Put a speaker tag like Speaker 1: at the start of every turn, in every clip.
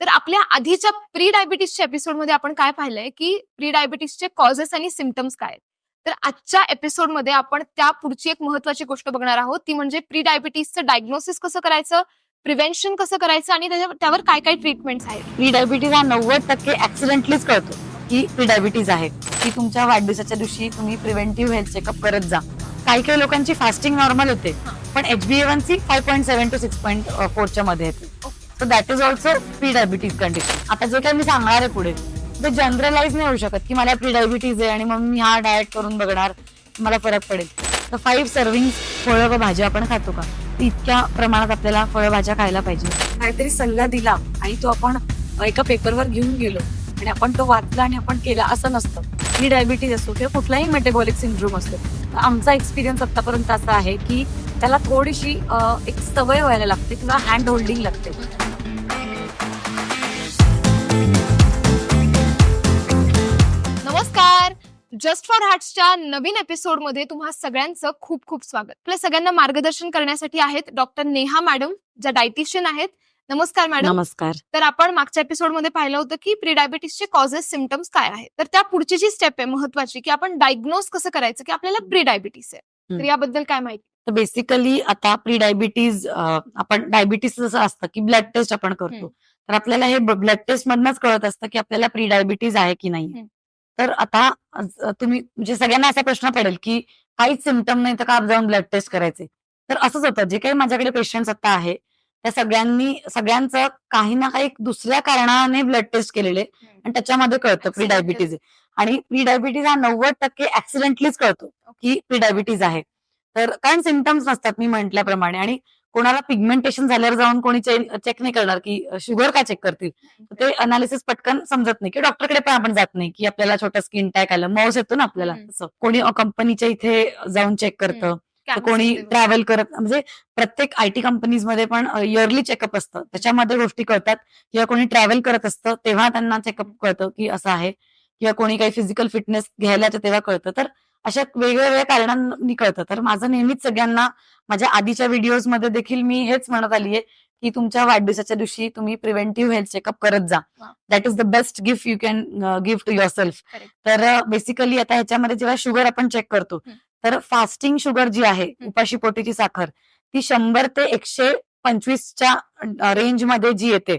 Speaker 1: तर आपल्या आधीच्या प्री डायबिटीसच्या एपिसोडमध्ये आपण काय पाहिलंय की प्री डायबिटीसचे कॉजेस आणि सिमटम्स काय आहेत? तर आजच्या एपिसोडमध्ये आपण त्या पुढची एक महत्वाची गोष्ट बघणार आहोत. ती म्हणजे प्री डायबिटीसचं डायग्नोसिस कसं करायचं? प्रिव्हेन्शन कसं करायचं? आणि त्यावर काय काय ट्रीटमेंट्स आहेत?
Speaker 2: प्री डायबिटीज हा नव्वद टक्के ऍक्सिडेंटलीच कळतो की प्री डायबिटीज आहे. की तुमच्या वाढदिवसाच्या दिवशी तुम्ही प्रिव्हेंटिव्ह हेल्थ चेकअप करत जा. काही काही लोकांची फास्टिंग नॉर्मल होते. पण H B C five point seven two six point फोरच्या मध्ये येते. So that is also pre diabetes condition आता जे काही मी सांगणार आहे पुढे ते जनरलाइज नाही होऊ शकत की मला प्री डायबिटीज आहे आणि मग मी हा डाएट करून बघणार मला फरक पडेल. तर फाईव्ह सर्विंग फळं व भाज्या आपण खातो का? इतक्या प्रमाणात आपल्याला फळभाज्या खायला पाहिजे.
Speaker 3: काहीतरी सल्ला दिला आणि तो आपण एका पेपरवर घेऊन गेलो आणि आपण तो वाचला आणि आपण केला असं नसतं. मी डायबिटीज असतो किंवा कुठलाही मेटेबॉलिक सिंड्रोम असतो तर आमचा एक्सपिरियन्स आतापर्यंत असा आहे की त्याला थोडीशी एक सवय व्हायला लागते किंवा हँड होल्डिंग लागते.
Speaker 1: जस्ट फॉर हार्ट्सच्या नवीन एपिसोडमध्ये तुम्हा सगळ्यांचं खूप खूप स्वागत. आपल्या सगळ्यांना मार्गदर्शन करण्यासाठी आहेत डॉक्टर नेहा मॅडम ज्या डायटिशियन आहेत. नमस्कार मॅडम
Speaker 2: नमस्कार.
Speaker 1: तर आपण मागच्या एपिसोडमध्ये पाहिलं होतं की प्री डायबिटीसचे कॉजेस सिमटम्स काय आहेत? तर त्या पुढची जी स्टेप आहे महत्वाची की आपण डायग्नोज कसं करायचं की आपल्याला प्री डायबिटीस आहे. तर. याबद्दल काय माहिती?
Speaker 2: तर बेसिकली आता प्री डायबिटीज आपण डायबिटीस जसं असतं की ब्लड टेस्ट आपण करतो. तर आपल्याला हे ब्लड टेस्ट मधनच कळत असतं की आपल्याला प्री डायबिटीज आहे की नाही. तर आता तुम्ही म्हणजे सगळ्यांना असा प्रश्न पडेल की काहीच सिमटम नाही तर का जाऊन ब्लड टेस्ट करायचे? तर असंच होतं जे काही माझ्याकडे पेशंट्स आता आहे त्या सगळ्यांनी सगळ्यांचं काही ना काही दुसऱ्या कारणाने ब्लड टेस्ट केलेले आणि त्याच्यामध्ये कळतं प्री. डायबिटीज आणि प्री डायबिटीज हा नव्वद टक्के ऍक्सिडेंटलीच कळतो की प्री डायबिटीज आहे. तर कारण सिमटम्स नसतात मी म्हटल्याप्रमाणे आणि कोणाला पिगमेंटेशन झाल्यावर जाऊन कोणी चेक नाही करणार की शुगर का चेक करतील? ते अनालिसिस पटकन समजत नाही. की डॉक्टरकडे पण आपण जात नाही की आपल्याला छोटा स्किन टॅक आलं माऊस येतो ना आपल्याला. कोणी कंपनीच्या इथे जाऊन चेक करतं. कोणी ट्रॅव्हल करत म्हणजे प्रत्येक आय टी कंपनीजमध्ये पण इयरली चेकअप असतं. त्याच्यामध्ये गोष्टी कळतात. किंवा कोणी ट्रॅव्हल करत असतं तेव्हा त्यांना चेकअप कळतं की असं आहे. किंवा कोणी काही फिजिकल फिटनेस घ्यायला तेव्हा कळतं. तर अशा वेगवेगळ्या कारणांनी कळतं तर माझं नेहमीच सगळ्यांना माझ्या आधीच्या व्हिडिओजमध्ये देखील मी हेच म्हणत आली आहे की तुमच्या वाढदिवसाच्या दिवशी तुम्ही प्रिव्हेंटिव्ह हेल्थ चेकअप करत जा. That is the best gift you can gift to yourself. तर बेसिकली आता ह्याच्यामध्ये जेव्हा शुगर आपण चेक करतो. तर फास्टिंग शुगर जी आहे उपाशी पोटीची साखर ती शंभर ते एकशे पंचवीसच्या रेंजमध्ये जी येते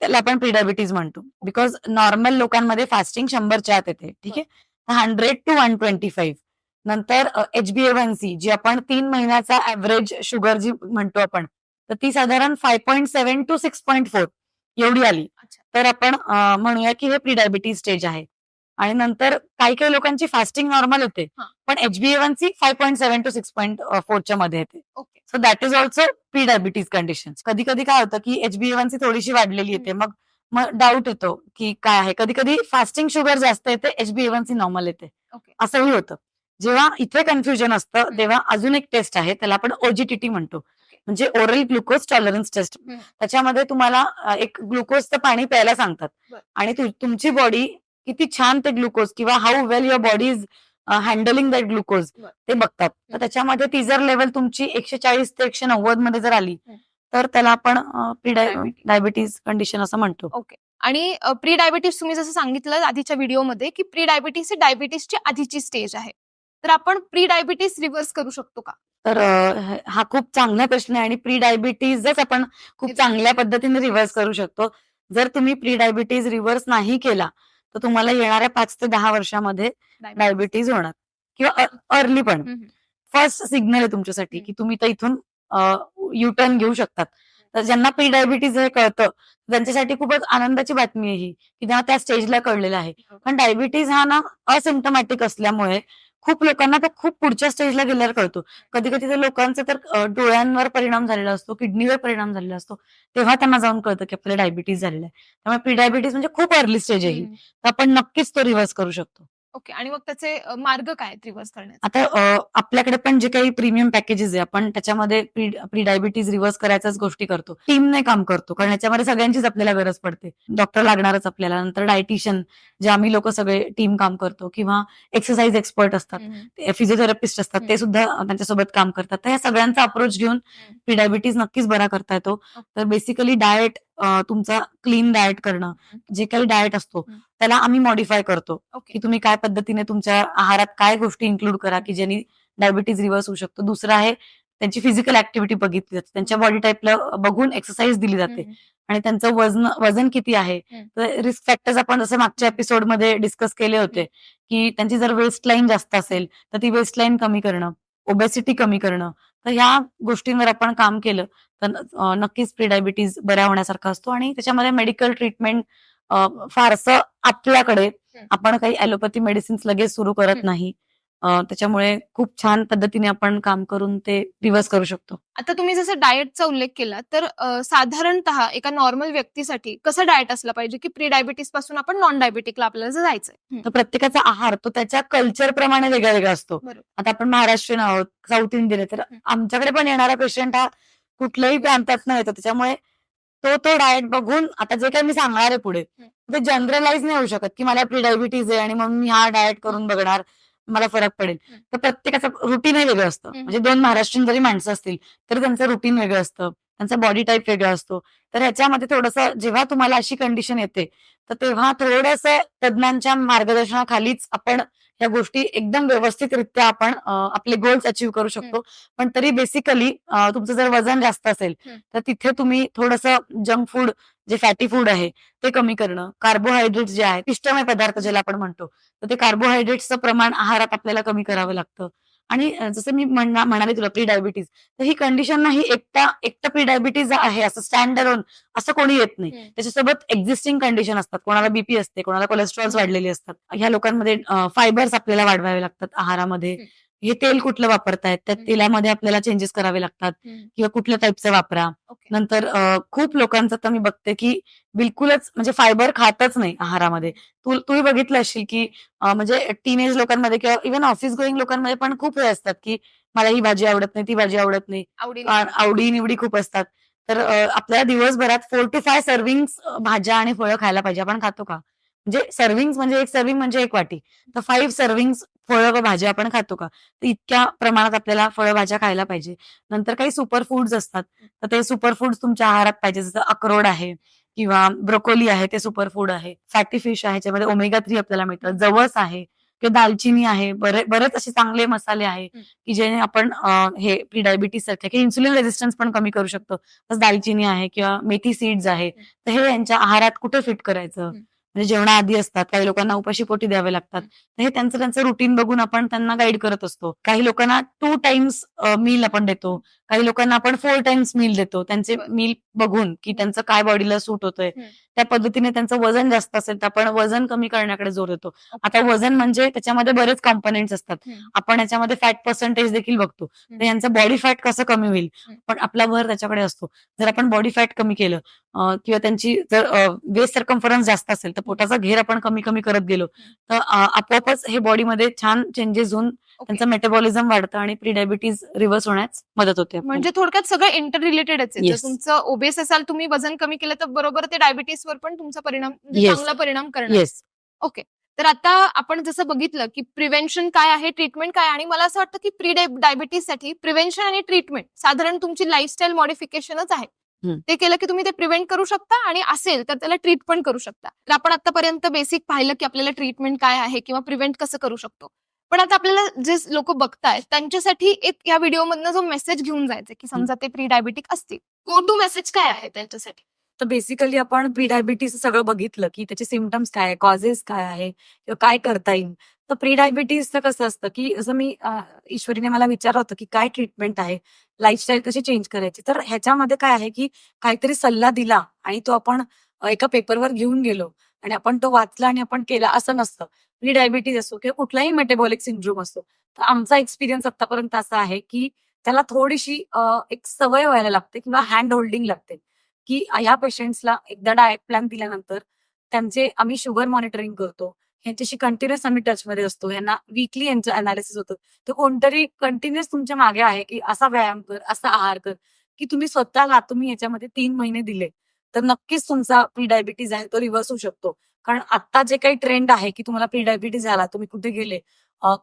Speaker 2: त्याला आपण प्रिडायबिटीज म्हणतो. बिकॉज नॉर्मल लोकांमध्ये फास्टिंग शंभरच्या आत येते. ठीक आहे? Hundred two one twenty five नंतर एच बी एन सी जी आपण तीन महिन्याचा ऍव्हरेज शुगर जी म्हणतो आपण तर ती साधारण five point seven two six point four एवढी आली. तर आपण म्हणूया की हे प्रिडायबिटीज स्टेज आहे. आणि नंतर काही काही लोकांची फास्टिंग नॉर्मल होते. पण H B N C five point seven two six point फोरच्या मध्ये येते.
Speaker 1: Okay.
Speaker 2: So that is also pre diabetes condition कधी कधी काय होतं की एच बी सी थोडीशी वाढलेली येते. मग मग डाऊट येतो की काय आहे कधी कधी फास्टिंग शुगर जास्त येते एच बी सी नॉर्मल येते असंही होतं जेव्हा इथे कन्फ्युजन असतं. तेव्हा अजून एक टेस्ट आहे त्याला आपण ओजीटीटी म्हणतो म्हणजे ओरल ग्लुकोज टॉलरन्स टेस्ट. त्याच्यामध्ये तुम्हाला एक ग्लुकोजचं पाणी प्यायला सांगतात. आणि तुमची बॉडी किती छान ते ग्लुकोज किंवा how well your body is handling that glucose. ते बघतात तर. त्याच्यामध्ये ती जर लेवल तुमची एकशे चाळीस ते एकशे नव्वदमध्ये जर आली. तर त्याला आपण प्री. डायबिटीज कंडिशन असं म्हणतो.
Speaker 1: ओके. आणि प्री डायबिटीस तुम्ही जसं सांगितलं आधीच्या व्हिडिओमध्ये की प्री डायबिटीस ही डायबिटीसची आधीची स्टेज आहे. तर आपण प्री डायबिटीस रिव्हर्स करू शकतो का?
Speaker 2: तर ह- खूप चांगला प्रश्न आहे आणि प्री डायबिटीजच आपण खूप. चांगल्या पद्धतीने रिव्हर्स करू शकतो. जर तुम्ही प्री डायबिटीज रिव्हर्स नाही केला तर तुम्हाला येणाऱ्या पाच ते दहा वर्षामध्ये डायबिटीज होणार. किंवा अर्ली पण. फर्स्ट सिग्नल आहे तुमच्यासाठी. की तुम्ही तर इथून युटर्न घेऊ शकतात. तर ज्यांना प्री डायबिटीज हे कळतं त्यांच्यासाठी खूपच आनंदाची बातमी आहे ही की जेव्हा त्या स्टेजला कळलेलं आहे. कारण डायबिटीज हा ना असिम्टमॅटिक असल्यामुळे खूप लोकांना तो खूप पुढच्या स्टेजला गेल्यावर कळतो. कधी कधी तर लोकांचा तर डोळ्यांवर परिणाम झालेला असतो किडनीवर परिणाम झालेला असतो तेव्हा त्यांना जाऊन कळतं की आपल्याला डायबिटीज झालेला आहे. त्यामुळे प्री डायबिटीज म्हणजे खूप अर्ली स्टेज आहे ही. तर आपण नक्कीच तो रिव्हर्स करू शकतो.
Speaker 1: ओके. आणि मग त्याचे मार्ग काय रिव्हर्स करण्याचे?
Speaker 2: आता आपल्याकडे पण जे काही प्रीमियम पॅकेजेस आहे आपण त्याच्यामध्ये प्री डायबिटीज रिव्हर्स करायच्याच गोष्टी करतो. टीमने काम करतो कारण याच्यामध्ये सगळ्यांचीच आपल्याला गरज पडते. डॉक्टर लागणारच आपल्याला नंतर डायटिशियन जे आम्ही लोक सगळे टीम काम करतो किंवा एक्सरसाइज एक्सपर्ट असतात. फिजिओथेरपिस्ट असतात ते. सुद्धा त्यांच्यासोबत काम करतात. तर या सगळ्यांचा अप्रोच घेऊन प्री डायबिटीज नक्कीच बरा करता येतो. तर बेसिकली डाएट तुमचा क्लीन डाएट करणं जे काही डाएट असतो. त्याला आम्ही मॉडिफाय करतो. की तुम्ही काय पद्धतीने तुमच्या आहारात काय गोष्टी इन्क्लूड करा की ज्यांनी डायबिटीज रिव्हर्स होऊ शकतो. दुसरं आहे त्यांची फिजिकल ऍक्टिव्हिटी बघितली जाते. त्यांच्या बॉडी टाईपला बघून एक्सरसाइज दिली जाते. आणि त्यांचं वजन वजन किती आहे. तर रिस्क फॅक्टर्स आपण जसे मागच्या एपिसोडमध्ये डिस्कस केले होते की त्यांची जर वेस्ट लाईन जास्त असेल तर ती वेस्ट लाईन कमी करणं ओबेसिटी कमी करणं तर ह्या गोष्टींवर आपण काम केलं तर नक्कीच प्री डायबिटीज बऱ्या होण्यासारखा असतो. आणि त्याच्यामध्ये मेडिकल ट्रीटमेंट फारसं आपल्याकडे
Speaker 1: हं.
Speaker 2: आपण काही ॲलोपॅथी मेडिसिन्स लगेच सुरू करत
Speaker 1: हं.
Speaker 2: नाही अं, त्याच्यामुळे खूप छान पद्धतीने आपण काम करून ते रिव्हर्स करू शकतो
Speaker 1: आता तुम्ही जसं डाएटचा उल्लेख केला तर अ, साधारणतः एका नॉर्मल व्यक्तीसाठी कसं डाएट असलं पाहिजे की प्री डायबिटीसपासून आपण नॉन डायबिटिकला आपल्याला जर जायचंय
Speaker 2: तर प्रत्येकाचा आहार तो त्याच्या कल्चर प्रमाणे वेगळा वेगळा असतो
Speaker 1: बरोबर.
Speaker 2: आता आपण महाराष्ट्रीयन आहोत साऊथ इंडियन आहे तर
Speaker 1: हं.
Speaker 2: आमच्याकडे पण येणारा पेशंट हा कुठल्याही प्रांतात येतो त्याच्यामुळे तो तो डाएट बघून आता जे काही मी सांगणार आहे पुढे. ते जनरलाइज नाही होऊ शकत की मला प्री डायबिटीज आहे आणि मग मी हा डाएट करून बघणार मला फरक पडेल. तर प्रत्येकाचं रुटीन हे वेगळं असतं. म्हणजे दोन महाराष्ट्रीयन जरी माणसं असतील तरी त्यांचं रुटीन वेगळं असतं त्यांचा बॉडी टाईप वेगळा असतो. तर ह्याच्यामध्ये थोडंसं जेव्हा तुम्हाला अशी कंडिशन येते तर तेव्हा थोडस तज्ज्ञांच्या मार्गदर्शनाखालीच आपण या गोष्टी एकदम व्यवस्थितरित्या आपण आपले गोल्स अचीव्ह करू शकतो. पण तरी बेसिकली तुमचं जर वजन जास्त असेल. तर तिथे तुम्ही थोडंसं जंक फूड जे फॅटी फूड आहे ते कमी करणं. कार्बोहायड्रेट्स जे आहेत पिष्टमय पदार्थ ज्याला आपण म्हणतो तर ते कार्बोहायड्रेट्सचं प्रमाण आहारात आपल्याला कमी करावं लागतं. आणि जसं मी म्हणा- म्हणाले तुला प्री डायबिटीज तर ही कंडिशन नाही एकटा एकटा प्री डायबिटीज आहे असं स्टँड अलोन असं कोणी येत नाही. त्याच्यासोबत एक्झिस्टिंग कंडिशन असतात. कोणाला बीपी असते कोणाला कोलेस्ट्रॉल्स वाढलेले असतात. ह्या लोकांमध्ये फायबर्स आपल्याला वाढवावे लागतात आहारामध्ये.
Speaker 1: हं.
Speaker 2: तेल कुठलं वापरतायत? त्या. तेलामध्ये आपल्याला चेंजेस करावे लागतात. किंवा कुठल्या टाईपचं वापरा. नंतर खूप लोकांचं तर मी बघते की बिलकुलच म्हणजे फायबर खातच नाही आहारामध्ये. तू तूही बघितलं असशील की म्हणजे टीनेज लोकांमध्ये किंवा इव्हन ऑफिस गोईंग लोकांमध्ये पण खूप हे असतात की मला ही भाजी आवडत नाही ती भाजी आवडत नाही. आवडी निवडी खूप असतात. तर आपल्याला दिवसभरात फोर टू फाय सर्विंग भाज्या आणि फळं खायला पाहिजे. आपण खातो का? म्हणजे सर्विंग म्हणजे एक सर्विंग म्हणजे एक वाटी. तर फाईव्ह सर्विंग फळं व भाज्या आपण खातो का? तर इतक्या प्रमाणात आपल्याला फळं भाज्या खायला पाहिजे. नंतर काही सुपर फूड्स असतात. तर ते सुपर फूड्स तुमच्या आहारात पाहिजे. जसं अक्रोड आहे किंवा ब्रोकोली आहे ते सुपर फूड आहे. फॅटी फिश आहे ज्याच्यामध्ये ओमेगा थ्री आपल्याला मिळतं. जवस आहे किंवा दालचिनी आहे. बरे बरेच असे चांगले मसाले आहे. की जेणे आपण हे प्री डायबिटीस सारखे की इन्सुलिन रेजिस्टन्स पण कमी करू शकतो. तसं दालचिनी आहे किंवा मेथी सीड्स आहे. तर हे यांच्या आहारात कुठे फिट करायचं? म्हणजे जेवणाआधी असतात काही लोकांना उपाशी पोटी द्यावे लागतात. तर हे त्यांचं त्यांचं रुटीन बघून आपण त्यांना गाईड करत असतो. काही लोकांना टू टाइम्स मील आपण देतो. काही लोकांना आपण फोर टाइम्स मील देतो त्यांचे. मील बघून की त्यांचं काय बॉडीला सूट होतंय. त्या पद्धतीने त्यांचं वजन जास्त असेल तर आपण वजन कमी करण्याकडे जोर देतो आता वजन म्हणजे त्याच्यामध्ये बरेच कॉम्पोनेंट्स असतात. आपण याच्यामध्ये फॅट पर्सेंटेज देखील बघतो. तर यांचं बॉडी फॅट कसं कमी होईल. पण आपला भर त्याच्याकडे असतो जर आपण बॉडी फॅट कमी केलं किंवा त्यांची जर वेस्ट सर्कम्फरन्स जास्त असेल तर पोटाचा घेर आपण कमी कमी करत गेलो तर आपोआपच हे बॉडीमध्ये छान चेंजेस होऊन. त्यांचं मेटाबॉलिझम वाढतं आणि प्री डायबिटीज रिव्हर्स होण्यास मदत होते.
Speaker 1: म्हणजे थोडक्यात सगळं इंटर रिलेटेडच आहे. तुमचं ओबेस असाल तुम्ही वजन कमी केलं तर बरोबर ते डायबिटीसवर पण तुमचा परिणाम म्हणजे. चांगला परिणाम करणार ओके तर आता आपण जसं बघितलं की प्रिव्हेन्शन काय आहे ट्रीटमेंट काय आणि मला असं वाटतं की प्री साठी प्रिव्हेन्शन आणि ट्रीटमेंट साधारण तुमची लाईफस्टाईल मॉडिफिकेशनच आहे. ते केलं की तुम्ही ते प्रिव्हेंट करू शकता आणि असेल तर त्याला ट्रीट पण करू शकता तर आपण आतापर्यंत बेसिक पाहिलं की आपल्याला ट्रीटमेंट काय आहे किंवा प्रिव्हेंट कसं करू शकतो पण आता आपल्याला जे लोक बघतायत त्यांच्यासाठी एक या व्हिडिओमधनं जो मेसेज घेऊन जायचा की समजा ते प्री डायबिटिक असतील गो टू मेसेज काय आहे त्यांच्यासाठी?
Speaker 3: तर बेसिकली आपण प्री डायबिटीज सगळं बघितलं की त्याचे सिमटम्स काय आहे कॉजेस काय आहे किंवा काय करता येईल. तर प्री डायबिटीजचं कसं असतं की जसं मी ईश्वरीने मला विचारलं होतं की काय ट्रीटमेंट आहे लाईफस्टाईल कशी चेंज करायची? तर ह्याच्यामध्ये काय आहे की काहीतरी सल्ला दिला आणि तो आपण एका पेपरवर घेऊन गेलो आणि आपण तो वाचला आणि आपण केला असं नसतं. प्री डायबिटीज असो किंवा कुठलाही मेटाबॉलिक सिंड्रोम असो तर आमचा एक्सपिरियन्स आतापर्यंत असा आहे की त्याला थोडीशी एक सवय व्हायला लागते किंवा हँड होल्डिंग लागते की ह्या पेशंट्सला एकदा डायट प्लॅन दिल्यानंतर त्यांचे आम्ही शुगर मॉनिटरिंग करतो. यांच्याशी कंटिन्युअस आम्ही टचमध्ये असतो. यांना वीकली यांचं अनालिसिस होतं. तर कोणतरी कंटिन्युअस तुमच्या मागे आहे की असा व्यायाम कर असा आहार कर की तुम्ही स्वतःला तुम्ही याच्यामध्ये तीन महिने दिले. तर नक्कीच तुमचा प्री डायबिटीज आहे तो रिव्हर्स होऊ शकतो. कारण आता जे काही ट्रेंड आहे की तुम्हाला प्री डायबिटीज झाला तुम्ही कुठे गेले?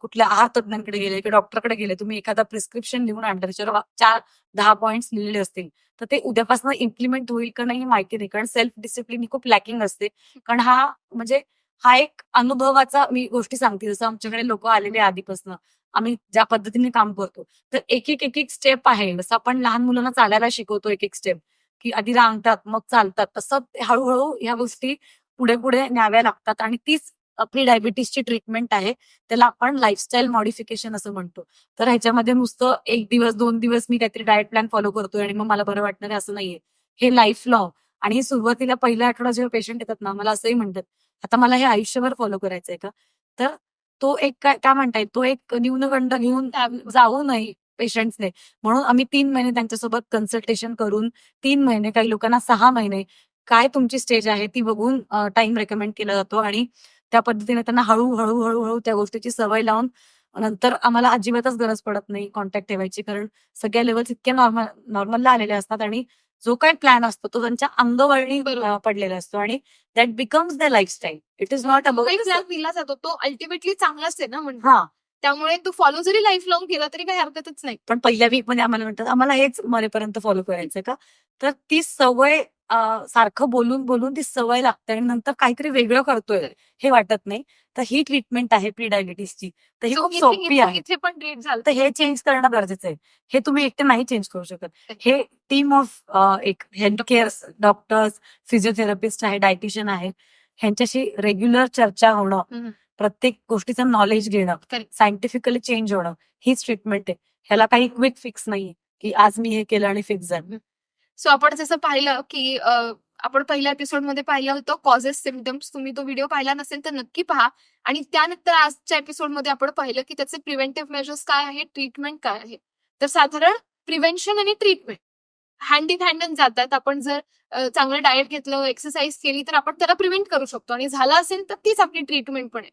Speaker 3: कुठल्या आहार तज्ञांकडे गेले किंवा डॉक्टरकडे गेले तुम्ही एखादा प्रिस्क्रिप्शन लिहून आणलं त्याच्यावर चार दहा पॉईंट्स लिहिलेले असतील तर ते उद्यापासून इम्प्लिमेंट होईल का नाही हे माहिती नाही. कारण सेल्फ डिसिप्लिन ही खूप लॅकिंग असते. कारण हा म्हणजे हा एक अनुभवाचा मी गोष्टी सांगते. जसं आमच्याकडे लोक आलेले आधीपासून. आम्ही ज्या पद्धतीने काम करतो. तर एक एक एक एक स्टेप आहे. जसं आपण लहान मुलांना चालायला शिकवतो एक एक स्टेप की आधी रांगतात मग चालतात. तसं हळूहळू ह्या गोष्टी पुढे पुढे न्याव्या लागतात आणि तीच आपली डायबिटीसची ट्रीटमेंट आहे. त्याला आपण लाईफस्टाईल मॉडिफिकेशन असं म्हणतो. तर ह्याच्यामध्ये नुसतं एक दिवस दोन दिवस मी काहीतरी डाएट प्लॅन फॉलो करतोय आणि मग मला बरं वाटणार आहे असं नाहीये. हे लाईफ लॉ आणि सुरुवातीला पहिल्या आठवडा जेव्हा पेशंट येतात ना मला असंही म्हणतात आता मला हे आयुष्यभर फॉलो करायचंय का? तर तो एक काय काय म्हणताय तो एक न्यूनगंड घेऊन जाऊ नये पेशंट्सने म्हणून आम्ही तीन महिने त्यांच्यासोबत कन्सल्टेशन करून तीन महिने काही लोकांना सहा महिने काय तुमची स्टेज आहे ती बघून टाइम रेकमेंड केला जातो आणि त्या पद्धतीने त्यांना हळू हळू हळूहळू त्या गोष्टीची सवय लावून नंतर आम्हाला अजिबातच गरज पडत नाही कॉन्टॅक्ट ठेवायची कारण सगळ्या लेवल्स इतक्या नॉर्मल नॉर्मलला आलेल्या असतात आणि जो काही प्लॅन असतो तो त्यांच्या अंगवळणी पडलेला असतो आणि that becomes the lifestyle it is not about
Speaker 1: दिला जातो तो अल्टिमेटली चांगलाच आहे ना म्हणजे
Speaker 3: हा.
Speaker 1: त्यामुळे तू फॉलो जरी लाईफ लॉंग केला तरी काही हरकतच नाही.
Speaker 3: पण पहिल्या वीकमध्ये आम्हाला म्हणतात आम्हाला हेच मरेपर्यंत फॉलो करायचं का? तर ती सवय सारखं बोलून बोलून ती सवय लागते आणि नंतर काहीतरी वेगळं करतोय हे वाटत नाही. तर ही ट्रीटमेंट आहे प्री डायबिटीसची तर ही खूप सोपी आहे.
Speaker 1: इथे पण ट्रीट झालं.
Speaker 3: तर हे चेंज करणं गरजेचं आहे. हे तुम्ही एकटे नाही चेंज करू शकत. हे टीम ऑफ एक हेल्थ केअर डॉक्टर्स फिजिओथेरपिस्ट आहे डायटिशियन आहे ह्यांच्याशी रेग्युलर चर्चा होणं. प्रत्येक गोष्टीचं नॉलेज घेणं. सायंटिफिकली चेंज होणं हीच ट्रीटमेंट आहे. ह्याला काही क्विक फिक्स नाहीये की आज मी हे केलं आणि फिक्स झालं.
Speaker 1: सो आपण जसं पाहिलं की आपण पहिल्या एपिसोडमध्ये पाहिलं होतं कॉजेस सिम्पटम्स तुम्ही तो व्हिडिओ पाहिला नसेल तर नक्की पहा. आणि त्यानंतर आजच्या एपिसोडमध्ये आपण पाहिलं की त्याचे प्रिव्हेंटिव्ह मेजर्स काय आहे ट्रीटमेंट काय आहे. तर साधारण प्रिव्हेन्शन आणि ट्रीटमेंट हँड इन हँड जातात. आपण जर चांगलं डाएट घेतलं एक्सरसाइज केली तर आपण त्याला प्रिव्हेंट करू शकतो. आणि झालं असेल तर तीच आपली ट्रीटमेंट पण आहे.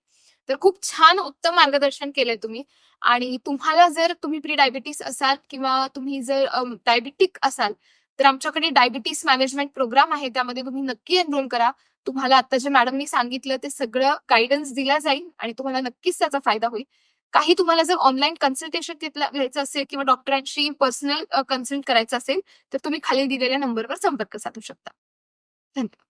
Speaker 1: तर खूप छान उत्तम मार्गदर्शन केलंय तुम्ही. आणि तुम्हाला जर तुम्ही प्री डायबिटीस असाल किंवा तुम्ही जर डायबिटिक असाल तर आमच्याकडे डायबिटीस मॅनेजमेंट प्रोग्राम आहे. त्यामध्ये तुम्ही नक्की एनरोल करा. तुम्हाला आता जे मॅडमनी सांगितलं ते सगळं गायडन्स दिला जाईल आणि तुम्हाला नक्कीच त्याचा फायदा होईल. काही तुम्हाला जर ऑनलाईन कन्सल्टेशन घ्यायचं असेल किंवा डॉक्टरांशी पर्सनल कन्सल्ट करायचं असेल तर तुम्ही खाली दिलेल्या नंबरवर संपर्क साधू शकता. धन्यवाद.